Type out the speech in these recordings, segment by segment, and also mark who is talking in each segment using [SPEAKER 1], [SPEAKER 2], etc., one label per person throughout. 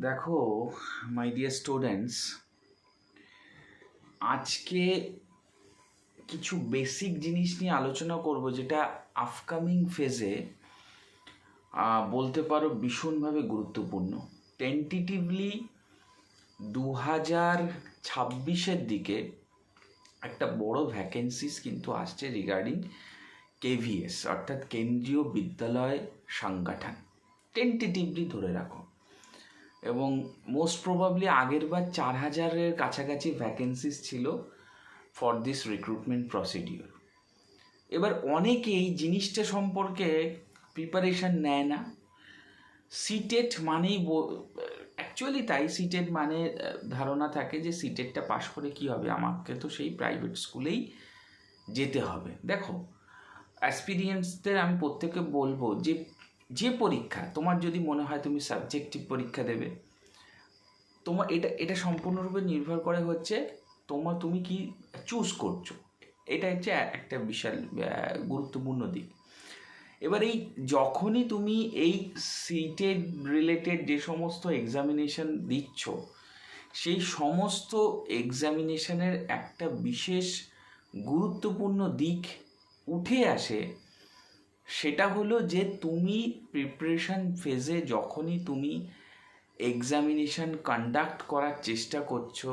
[SPEAKER 1] দেখো my dear students আজকে কিছু বেসিক জিনিস নিয়ে আলোচনা করব যেটা আপকামিং ফেজে বলতে পারো ভীষণভাবে গুরুত্বপূর্ণ। টেন্টেটিভলি দু হাজার ছাব্বিশের দিকে একটা বড় ভ্যাকেন্সিস কিন্তু আসছে রিগার্ডিং কেভিএস অর্থাৎ কেন্দ্রীয় বিদ্যালয় সংগঠন। টেন্টেটিভলি ধরে রাখো। এবং মোস্ট প্রবাবলি আগের বার চার হাজারের কাছাকাছি ভ্যাকেন্সিস ছিল ফর দিস রিক্রুটমেন্ট প্রসিডিওর এবার অনেকে এই জিনিসটা সম্পর্কে প্রিপারেশন নেয় না। সিটেট মানেই অ্যাকচুয়ালি তাই সিটেট মানে ধারণা থাকে যে সিটেটটা পাশ করে কি হবে? আমাকে তো সেই প্রাইভেট স্কুলেই যেতে হবে। দেখো অ্যাক্সপিরিয়েন্সদের আমি প্রত্যেকে বলব যে যে পরীক্ষা, তোমার যদি মনে হয় তুমি সাবজেক্টিভ পরীক্ষা দেবে, তোমার এটা এটা সম্পূর্ণরূপে নির্ভর করে হচ্ছে তোমার তুমি কি চুজ করছ। এটা হচ্ছে একটা বিশাল গুরুত্বপূর্ণ দিক। এবার এই যখনই তুমি এই সিটেড রিলেটেড যে সমস্ত এক্সামিনেশন দিচ্ছ, সেই সমস্ত এক্সামিনেশানের একটা বিশেষ গুরুত্বপূর্ণ দিক উঠে আসে সেটা হলো যে তুমি প্রিপারেশন ফেজে যখনই তুমি এক্সামিনেশন কন্ডাক্ট করার চেষ্টা করছ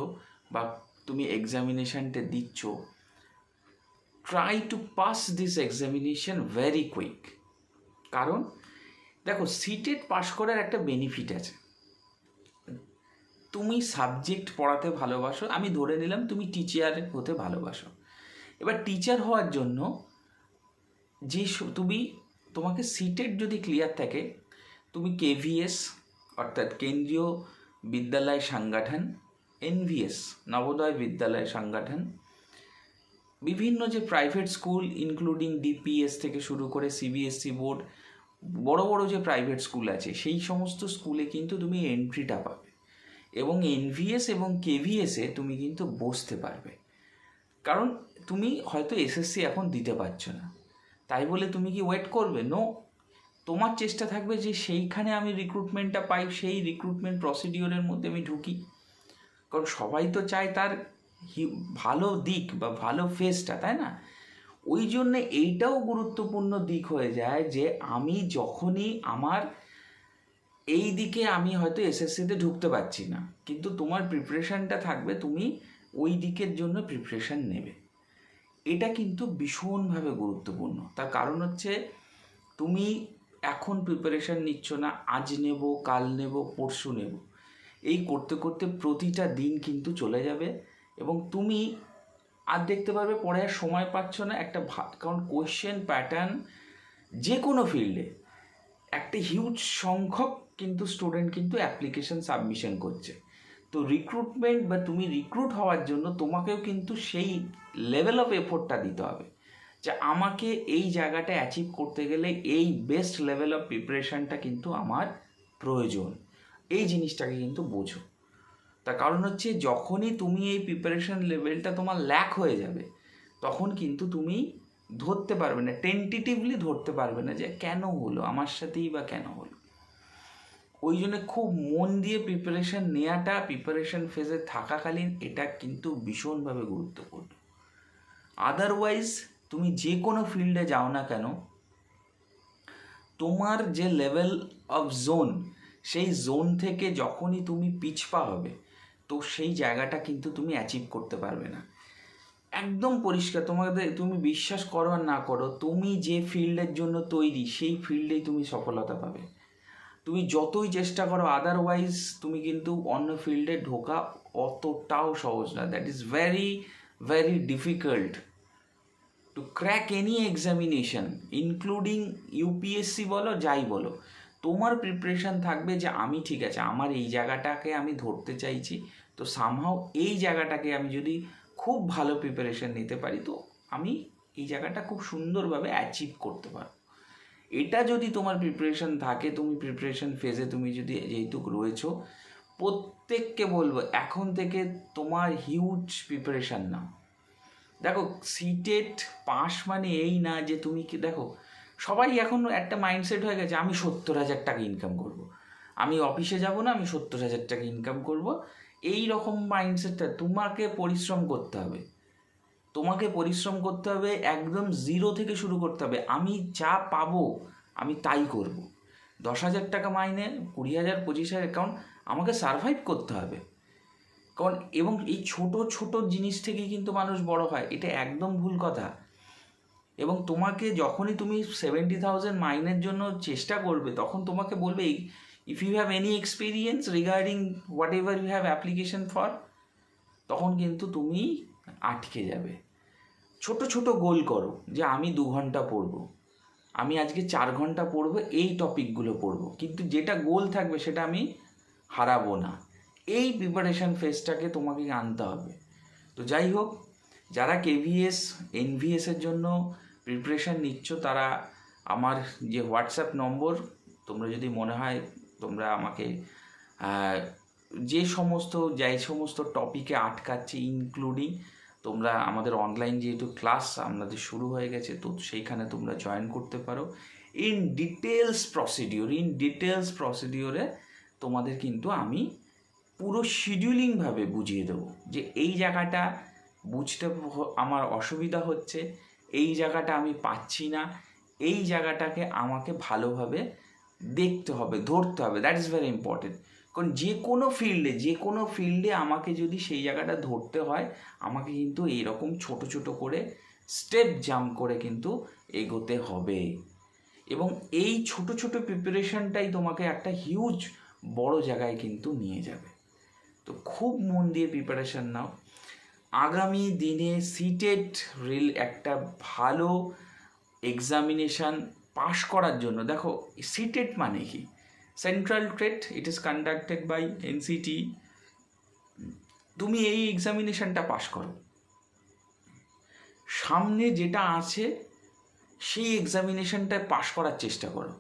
[SPEAKER 1] বা তুমি এক্সামিনেশনটা দিচ্ছ try to pass this examination very quick কারণ দেখো সিটেড পাস করার একটা বেনিফিট আছে। তুমি সাবজেক্ট পড়াতে ভালোবাসো, আমি ধরে নিলাম তুমি টিচার হতে ভালোবাসো। এবার টিচার হওয়ার জন্য যে তুমি, তোমাকে সিটেড যদি ক্লিয়ার থাকে, তুমি কেভিএস অর্থাৎ কেন্দ্রীয় বিদ্যালয় সংগঠন এনভিএস নবোদয় বিদ্যালয় সংগঠন, বিভিন্ন যে প্রাইভেট স্কুল ইনক্লুডিং ডিপিএস থেকে শুরু করে সিবিএসসি বোর্ড বড় বড় যে প্রাইভেট স্কুল আছে, সেই সমস্ত স্কুলে কিন্তু তুমি এন্ট্রিটা পাবে। এবং এনভিএস এবং কেভিএসে তুমি কিন্তু বসতে পারবে। কারণ তুমি হয়তো এসএসসি এখন দিতে পারছ না। তাই বলে তুমি কি ওয়েট করবে? নো তোমার চেষ্টা থাকবে যে সেইখানে আমি রিক্রুটমেন্টটা পাই, সেই রিক্রুটমেন্ট প্রসিডিওরের মধ্যে আমি ঢুকি। কারণ সবাই তো চায় তার ভালো দিক বা ভালো ফেসটা তাই না? ওই জন্যে এইটাও গুরুত্বপূর্ণ দিক হয়ে যায় যে আমি যখনই আমার এই দিকে আমি হয়তো এসএসসিতে ঢুকতে পারছি না। কিন্তু তোমার প্রিপারেশানটা থাকবে, তুমি ওই দিকের জন্য প্রিপারেশান নেবে। এটা কিন্তু ভীষণভাবে গুরুত্বপূর্ণ। তার কারণ হচ্ছে, তুমি এখন প্রিপারেশন নিচ্ছ না, আজ নেব, কাল নেব, পরশু নেব। এই করতে করতে প্রতিটা দিন কিন্তু চলে যাবে এবং তুমি আর দেখতে পারবে পরে আর সময় পাচ্ছ না একটা কারণ কোয়েশ্চেন প্যাটার্ন যে কোনো ফিল্ডে একটা হিউজ সংখ্যক কিন্তু স্টুডেন্ট কিন্তু অ্যাপ্লিকেশন সাবমিশন করছে। তো রিক্রুটমেন্ট বা তুমি রিক্রুট হওয়ার জন্য তোমাকেও কিন্তু সেই লেভেল অফ এফোর্টটা দিতে হবে। যে আমাকে এই জায়গাটা অ্যাচিভ করতে গেলে এই বেস্ট লেভেল অফ প্রিপারেশনটা কিন্তু আমার প্রয়োজন। এই জিনিসটাকে কিন্তু বোঝো। তার কারণ হচ্ছে যখনই তুমি এই প্রিপারেশন লেভেলটা তোমার ল্যাক হয়ে যাবে, তখন কিন্তু তুমি ধরতে পারবে না টেন্টেটিভলি ধরতে পারবে না যে কেন হলো, আমার সাথেই বা কেন হলো। ওই জন্য খুব মন দিয়ে প্রিপারেশন নেওয়াটা প্রিপারেশন ফেজে থাকাকালীন এটা কিন্তু ভীষণভাবে গুরুত্বপূর্ণ। আদারওয়াইজ তুমি যে কোনো ফিল্ডে যাও না কেন, তোমার যে লেভেল অফ জোন সেই জোন থেকে যখনই তুমি পিছপা হবে, তো সেই জায়গাটা কিন্তু তুমি অ্যাচিভ করতে পারবে না। একদম পরিষ্কার, তোমাদের, তুমি বিশ্বাস করো আর না করো, তুমি যে ফিল্ডের জন্য তৈরি, সেই ফিল্ডেই তুমি সফলতা পাবে। তুমি যতই চেষ্টা করো আদারওয়াইজ তুমি কিন্তু অন্য ফিল্ডে ঢোকা অতটাও সহজ না। That is very very difficult to crack any examination including UPSC বলো, যাই বলো। তোমার প্রিপারেশন থাকবে যে আমি ঠিক আছে, আমার এই জায়গাটাকে আমি ধরতে চাইছি, তো সামহাও এই জায়গাটাকে আমি যদি খুব ভালো প্রিপারেশন নিতে পারি, তো আমি এই জায়গাটা খুব সুন্দরভাবে অ্যাচিভ করতে পারব। এটা যদি তোমার প্রিপারেশন থাকে, তুমি প্রিপারেশন ফেজে তুমি যদি যেহেতু রয়েছো, প্রত্যেককে বলব, এখন থেকে তোমার হিউজ প্রিপারেশন না। দেখো সিটেট পাস মানে এই না যে তুমি কি, দেখো, সবাই এখন একটা মাইন্ডসেট হয়ে গেছে, আমি সত্তর হাজার টাকা ইনকাম করব। আমি অফিসে যাব না, আমি সত্তর হাজার টাকা ইনকাম করব। এই রকম মাইন্ডসেটটা তোমাকে পরিশ্রম করতে হবে। তোমাকে পরিশ্রম করতে হবে, একদম জিরো থেকে শুরু করতে হবে। আমি যা পাবো, আমি তাই করব। দশ হাজার টাকা মাইনে, কুড়ি হাজার, পঁচিশ হাজার অ্যাকাউন্ট আমাকে সারভাইভ করতে হবে। কারণ এবং এই ছোট ছোট জিনিস থেকেই কিন্তু মানুষ বড় হয়, এটা একদম ভুল কথা। এবং তোমাকে যখনই তুমি সেভেন্টি থাউজেন্ড মাইনের জন্য চেষ্টা করবে, তখন তোমাকে বলবে if you have any experience regarding whatever you have application for তখন কিন্তু তুমি আটকে যাবে। ছোট ছোট গোল করো যে আমি দু ঘণ্টা পড়ব। আমি আজকে চার ঘণ্টা পড়ব, এই টপিকগুলো পড়ব। কিন্তু যেটা গোল থাকবে সেটা আমি হারাবো না। এই প্রিপারেশন ফেজটাকে তোমাকে আনতে হবে। তো যাই হোক, যারা কেভিএস এনভিএসের জন্য প্রিপারেশান নিচ্ছ, তারা আমার যে হোয়াটসঅ্যাপ নম্বর, তোমরা যদি মনে হয় তোমরা আমাকে যে সমস্ত, যাই সমস্ত টপিকে আটকাচ্ছে ইনক্লুডিং তোমরা আমাদের অনলাইন যেহেতু ক্লাস আমাদের শুরু হয়ে গেছে, তো সেইখানে তোমরা জয়েন করতে পারো। In details procedure in details প্রসিডিওরে তোমাদের কিন্তু আমি পুরো শিডিউলিংভাবে বুঝিয়ে দেবো যে এই জায়গাটা বুঝতে আমার অসুবিধা হচ্ছে, এই জায়গাটা আমি পাচ্ছি না, এই জায়গাটাকে আমাকে ভালোভাবে দেখতে হবে, ধরতে হবে দ্যাট ইজ ভেরি ইম্পর্টেন্ট কারণ যে কোনো ফিল্ডে যে কোনো ফিল্ডে আমাকে যদি সেই জায়গাটা ধরতে হয়, আমাকে কিন্তু এইরকম ছোট ছোট করে স্টেপ জাম্প করে কিন্তু এগোতে হবে। এবং এই ছোট ছোট প্রিপারেশনটাই তোমাকে একটা হিউজ বড় জায়গায় কিন্তু নিয়ে যাবে। তো খুব মন দিয়ে প্রিপারেশন নাও। আগামী দিনে সিটেট রিল একটা ভালো এক্সামিনেশান পাশ করার জন্য, দেখো সিটেট মানে কি? Central trade it is conducted by NCT তুমি এই এক্সামিনেশনটা পাশ করো। সামনে যেটা আছে, সেই এক্সামিনেশনটা পাশ করার চেষ্টা করো।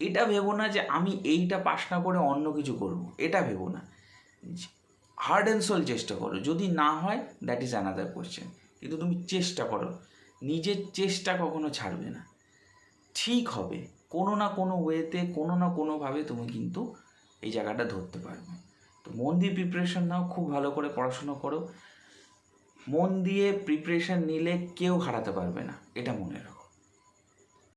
[SPEAKER 1] এটা ভেবো না যে আমি এইটা পাশ না করে অন্য কিছু করব। এটা ভেবো না। হার্ড অ্যান্ড সোল চেষ্টা করো। যদি না হয় দ্যাট ইজ অ্যানাদার কোয়েশ্চেন কিন্তু তুমি চেষ্টা করো। নিজের চেষ্টা কখনো ছাড়বে না। ঠিক হবে। কোনো না কোনো ওয়েতে কোনো না কোনোভাবে তুমি কিন্তু এই জায়গাটা ধরতে পারবে। তো মন দিয়ে প্রিপারেশান নাও, খুব ভালো করে পড়াশুনো করো। মন দিয়ে প্রিপারেশান নিলে কেউ হারাতে পারবে না, এটা মনে রাখো।